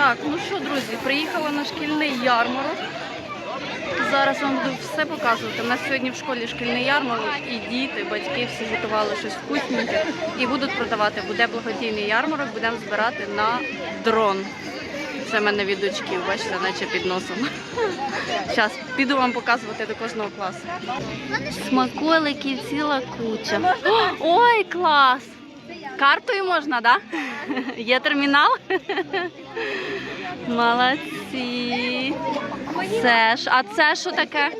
Так, ну що, друзі, приїхала на шкільний ярмарок. Зараз вам буду все показувати. У нас сьогодні в школі шкільний ярмарок, і діти, батьки всі готували щось вкусненьке і будуть продавати. Буде благодійний ярмарок, будемо збирати на дрон. Це в мене від дочків, бачите, наче під носом. Зараз піду вам показувати до кожного класу. Смаколиків ціла куча. Ой, клас! Картою можна, так? Да? Є термінал? Молодці. Це ж, а це що таке?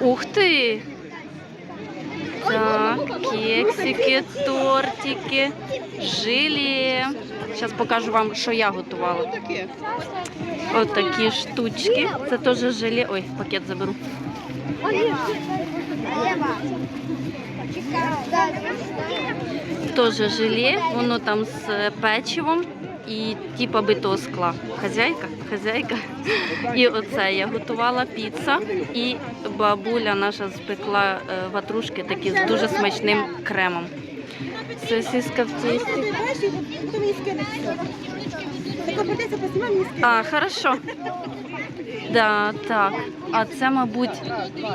Ух ти! Так, кексики, тортики, желе. Зараз покажу вам, що я готувала. Ось такі штучки. Це теж желе. Ой, пакет заберу. Теж желе, воно там з печивом і типа битого скла. Хазяйка, хазяйка. І оце я готувала піца, і бабуля наша спекла е, ватрушки такі з дуже смачним кремом. Сосиска в тісті. А, хорошо. Да, так. А це, мабуть,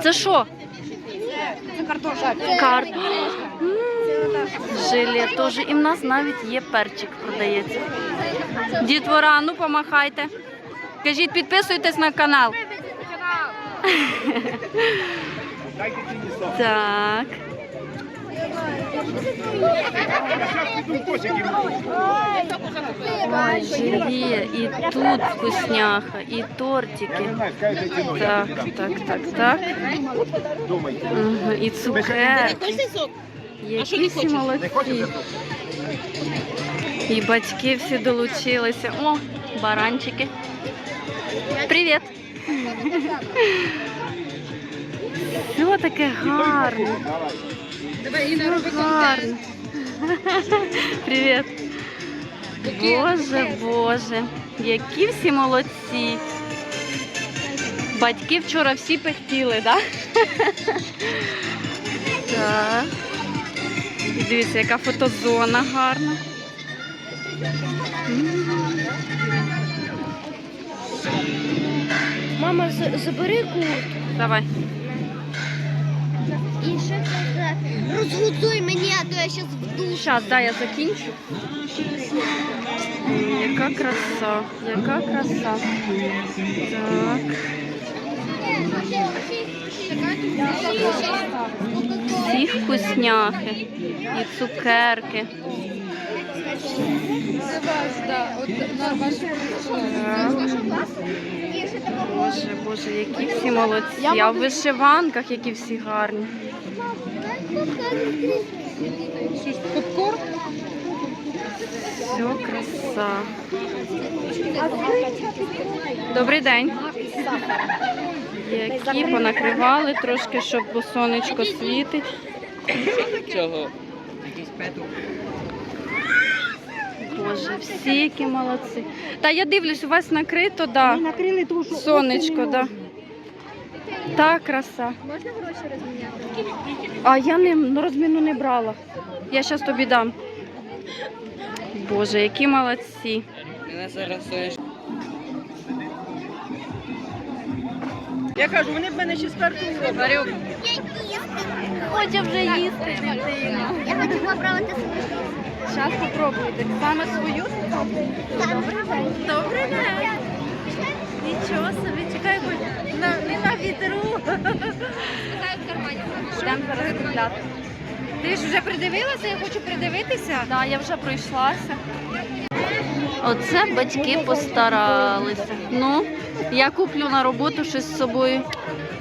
це що? Це картошка. Кар... Желе теж. І в нас навіть є перчик продається. Дітвора, ну помахайте. Кажіть, підписуйтесь на канал. Так. Ой, желе, і тут вкусняха, і тортики. Так, так, так, так. І цукерки. Які всі молодці. І батьки всі долучилися. О, баранчики. Привіт. Все таке гарне. Все гарне. Привіт. Боже, Боже, які всі молодці. Батьки вчора всі пихтіли, так? Так. Дивіться, яка фотозона гарна. Мама, забери куртку. Давай. І ще це розгудуй мені, а то я зараз в душ. Зараз, дай я закінчу. Яка краса, яка краса. Так. Всі вкусняхи і цукерки. Боже, Боже, які всі молодці. Я в вишиванках, які всі гарні. Попкорн? Все краса. Добрий день. Які понакривали трошки, щоб бо сонечко світить. Чого? Боже, всі які молодці. Та я дивлюсь, у вас накрито, да. накрили ту, що Сонечко, да. Та краса. Можна гроші розміняти? А я не ну, розміну не брала. Я зараз тобі дам. Боже, які молодці. Мене зараз. Я кажу, вони б мене ще спершу Варюк. Хоче вже їсти дитина. Я хочу попробувати Зараз попробуйте. Саме свою? Добрий день. Нічого собі, чекай, бо на, не на вітру. Йдемо зараз купляти. Ти ж вже придивилася, я хочу придивитися. Да, я вже пройшлася. Оце батьки постаралися. Ну, я куплю на роботу щось з собою.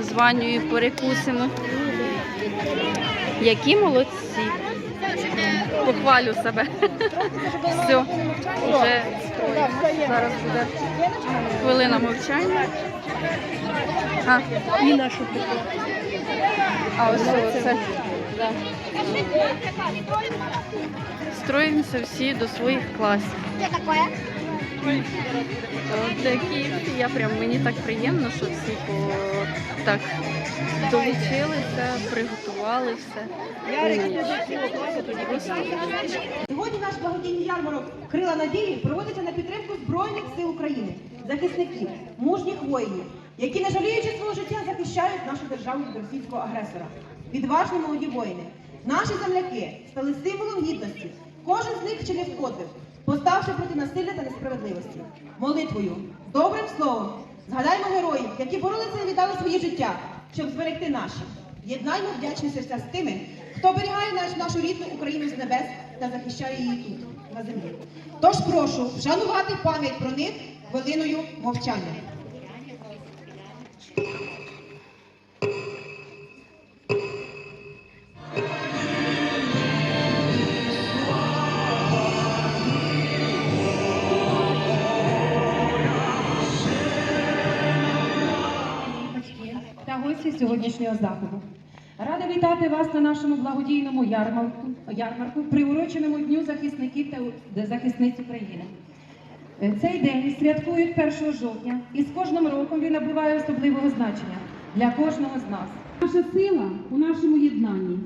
З Ванею перекусимо. Які молодці. Похвалю себе. Все, вже зараз буде хвилина мовчання. А, І нашу а ось це. Да. Строїмося всі до своїх класів. Що таке? От такі. Я прям мені так приємно, що всі по так долучилися, приготували все. Сьогодні наш благодійний ярмарок Крила надії проводиться на підтримку Збройних сил України, захисників, мужніх воїнів, які, не жаліючи свого життя, захищають нашу державу від російського агресора. Відважні молоді воїни, наші земляки стали символом гідності. Кожен з них вчинив подвиг, поставши проти насилля та несправедливості. Молитвою, добрим словом, згадаймо героїв, які боролися і віддали свої життя, щоб зберегти наші. Єднаймо вдячні серця з тими, хто оберігає наш, нашу рідну Україну з небес та захищає її тут, на землі. Тож прошу вшанувати пам'ять про них хвилиною мовчання. Сьогоднішнього заходу. Рада вітати вас на нашому благодійному ярмарку, ярмарку приуроченому Дню захисників та захисниць України. Е, Цей день святкують 1 жовтня, і з кожним роком він набуває особливого значення для кожного з нас. Наша сила у нашому єднанні.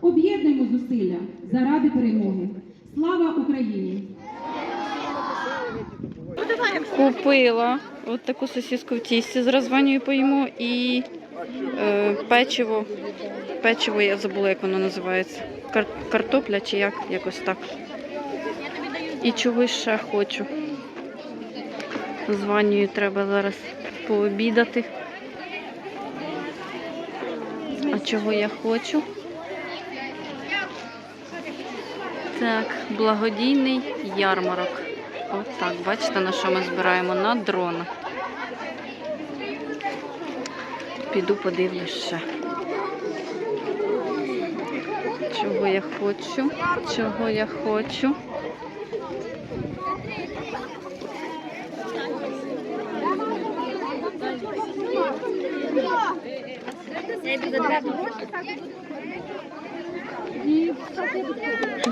Об'єднуємо зусилля заради перемоги. Слава Україні! купила от таку сосиску в тісті з розванню поїмо і печиво. Печиво я забула, як воно називається. Кар- картопля чи як, якось так. І чогось ще хочу. З Ванією треба зараз пообідати. А чого я хочу? Так, благодійний ярмарок. От так, бачите, на що ми збираємо? На дрона. Піду подивлюсь ще. Чого я хочу? Чого я хочу?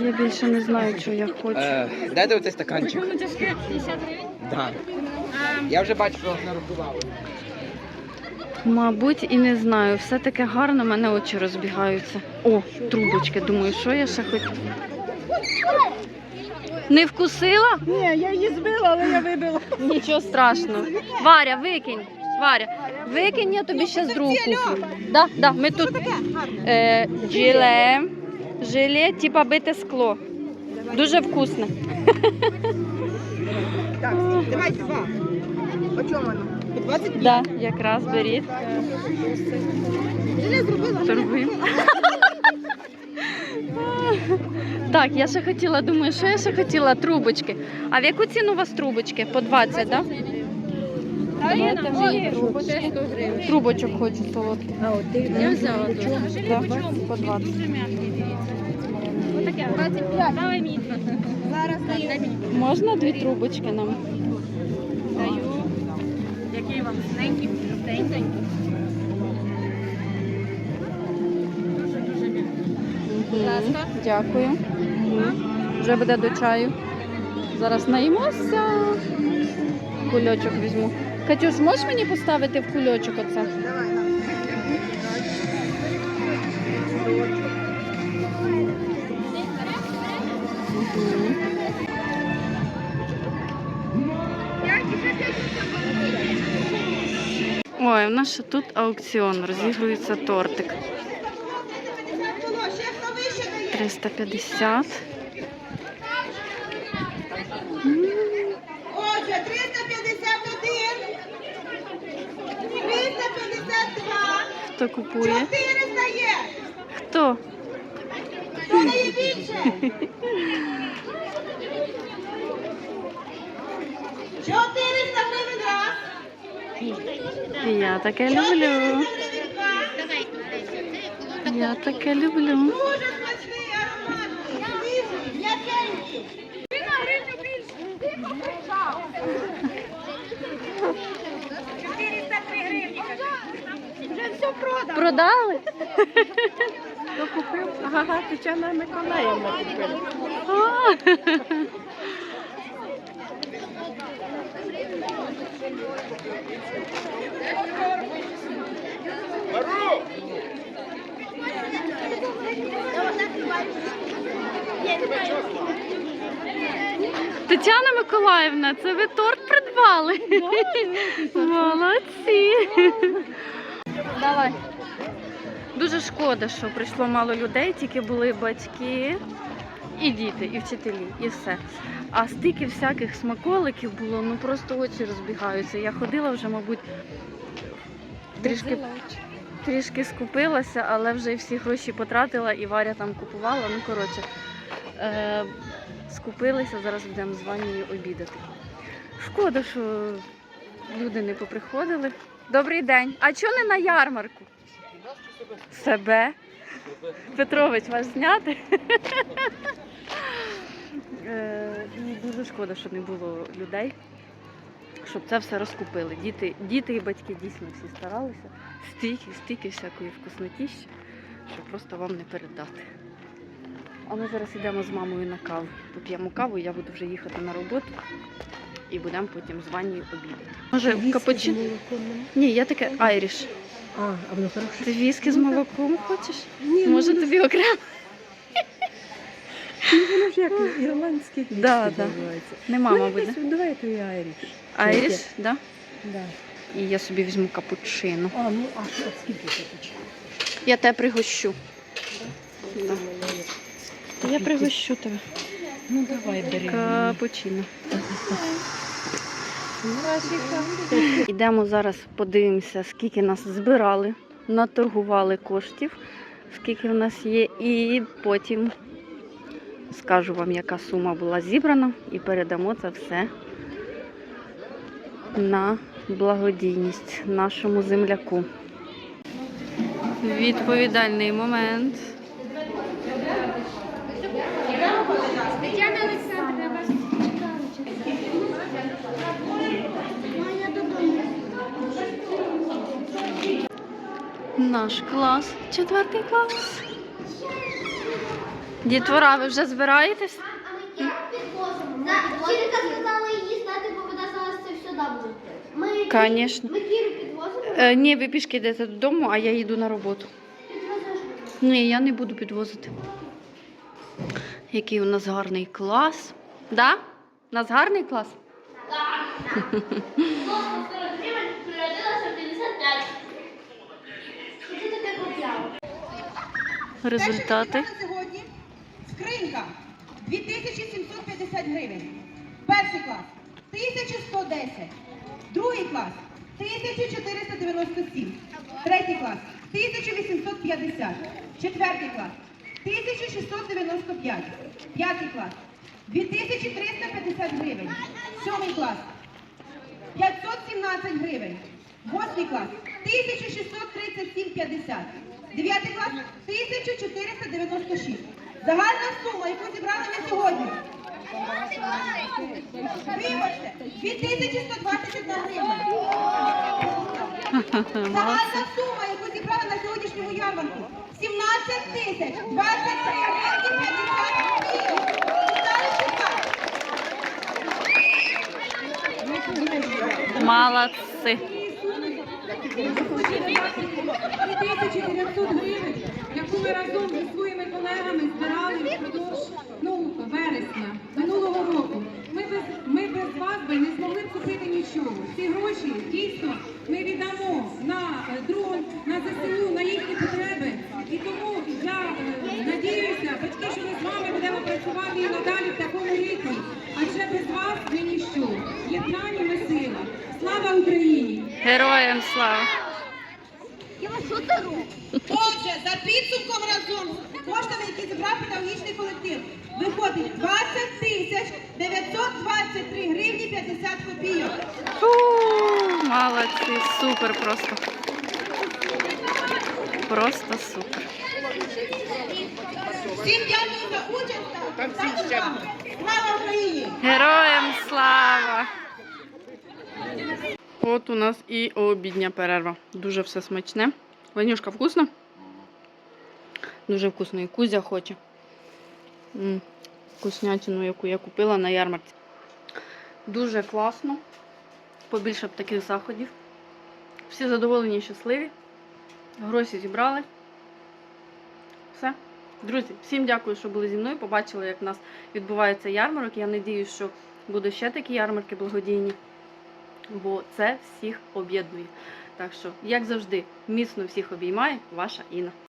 Я більше не знаю, що я хочу. Е, дайте оцей стаканчик. Да. Я вже бачу, що нарахували. Мабуть, і не знаю. Все таке гарно, мене очі розбігаються. О, трубочки. Думаю, що я ще хоч. Не вкусила? Ні, я її збила, але я вибила. Нічого страшного. Варя, викинь. Варя, викинь, я тобі ще з другу куплю. Да, да, ми тут е, джиле, желе, типа бите скло. Дуже вкусне. Так, давайте два. По чому воно? По 20 Да, якраз беріть. Торгуємо. Так, я ще хотіла, думаю, що я ще хотіла трубочки. А в яку ціну у вас трубочки? По 20, так? Трубочок хочу ти я взяла. По 20. Можна дві трубочки нам? Який вам синенький, жовтенький? Мгм, Дякую. Вже буде до чаю. Зараз наїмося. Кульочок візьму. Катюш, можеш мені поставити в кульочок оце? Мгм. Ой, у нас ще тут аукціон, розігрується тортик. 350. Отже, 351, 352, Хто купує? 400 є. Хто? Хто дає більше? 400 гривень раз. Я таке люблю. Я таке люблю. Продали? Купив? Ага, Тетяна Миколаївна купила. Тетяна Миколаївна, це ви торт придбали? Молодці. Давай. Дуже шкода, що прийшло мало людей, тільки були батьки і діти, і вчителі, і все. А стільки всяких смаколиків було, ну просто очі розбігаються. Я ходила вже, мабуть, трішки, трішки скупилася, але вже всі гроші потратила і Варя там купувала. Ну, коротше, е, скупилися, зараз будемо з Ванією обідати. Шкода, що люди не поприходили. Добрий день. А чого не на ярмарку? Себе. Петрович, вас зняти? Е, І дуже шкода, що не було людей, щоб це все розкупили. Діти, діти і батьки дійсно всі старалися. Стільки, стільки всякої вкуснотіщі, що просто вам не передати. А ми зараз йдемо з мамою на каву. Поп'ємо каву, я буду вже їхати на роботу і будемо потім з Ванією обідати. Може, капучино? Ні, я таке айріш. А, а воно хороше? Ти віскі з молоком хочеш? Може тобі окремо? Воно ж як ірландське віскі Да, да. називається. Нема, Ну, мабуть. якось, Давай той айріш. Айріш, Яке? да? Да. І я собі візьму капучино. А, ну, а скільки хоче? Я тебе пригощу. Да. Я пригощу тебе. Ну, давай, бери. Капучино. Ідемо зараз, подивимося, скільки нас збирали, наторгували коштів, скільки в нас є, і потім скажу вам, яка сума була зібрана, і передамо це все на благодійність нашому земляку. Відповідальний момент. Тетяна Олександрівна, вас. Наш клас, четвертий клас. Дітвора, ви вже збираєтесь? Вчителька сказала її стати, бо вона зараз це все да буде. Конечно. ми Кіру підвозимо. Е, ні, ви пішки йдете додому, а я їду на роботу. Підвозиш. Ні, я не буду підвозити. Який у нас гарний клас. Да? У нас гарний клас? Просто 40 гривень природилася 55. Що це таке купляла? Результати. Сьогодні скринька 2750 гривень. Перший клас 1110. Другий клас 1497. Третій клас 1850. Четвертий клас 1695. П'ятий клас 2350 гривень. Сьомий клас 517 гривень. Восьмий клас 1637,50. Дев'ятий клас 1496. Загальна сума, яку зібрали на сьогодні. Вибачте, 2121 гривня. Загальна сума, яку зібрали на сьогоднішньому ярмарку. 17 тисяч 23 гривні 50 копійок. Далі читати. Молодці. 2900 гривень, яку ми разом зі своїми колегами збирали впродовж ну, вересня минулого року. Ми без, ми без вас би не змогли б купити нічого. Ці дійсно ми віддамо на е, дрон, на ЗСУ, на їхні потреби. І тому я е, надіюся, батьки, що ми з вами будемо працювати і надалі в такому ритмі. Адже без вас ми ніщо. Єднання ми сила. Слава Україні! Героям слава. Отже, за підсумком разом коштами, які зібрав педагогічний колектив, виходить 20 тисяч 923 гривні 50 копійок. Молодці, супер просто. Просто супер. Всім дякую за участь. Слава Україні! Героям слава! От у нас і обідня перерва. Дуже все смачне. Ванюшка, вкусно? Дуже вкусно. І Кузя хоче. Вкуснятину, яку я купила на ярмарці. Дуже класно. Побільше б таких заходів. Всі задоволені і щасливі. Гроші зібрали. Все. Друзі, всім дякую, що були зі мною. Побачили, як в нас відбувається ярмарок. Я надіюсь, що буде ще такі ярмарки благодійні, бо це всіх об'єднує. Так що, як завжди, міцно всіх обіймає ваша Інна.